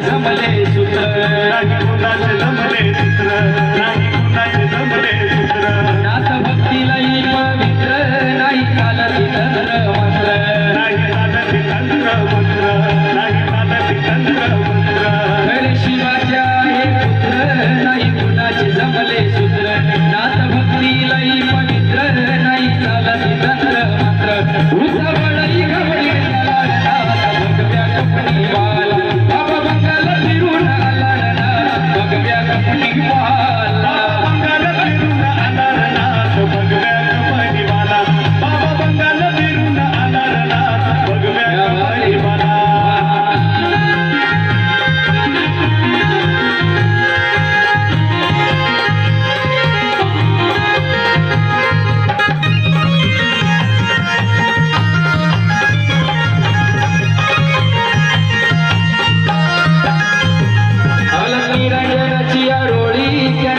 जमले सूत्र नाही कुणाचे जमले चित्र नाही कुणाचे जमले ڪنهن به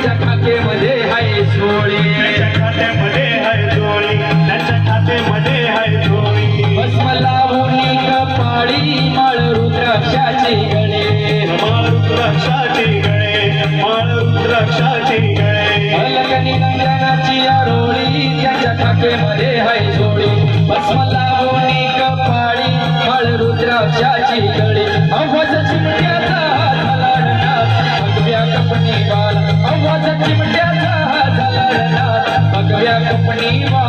त्याच्या खात्यामध्ये आहे सोळी त्याच्या खात्यामध्ये आहे खात्यामध्ये आहे भस्म लावून कपाळी माळ रुद्राक्षाची गळे. माळ रुद्राक्षाची गळे माळ रुद्राक्षाची गळे अलग निरंजनाची आरोळी त्याच्या खात्यामध्ये आहे सोळी भस्म लावून कपाळी माळ रुद्राक्षाची गळे. நீராக பணிவா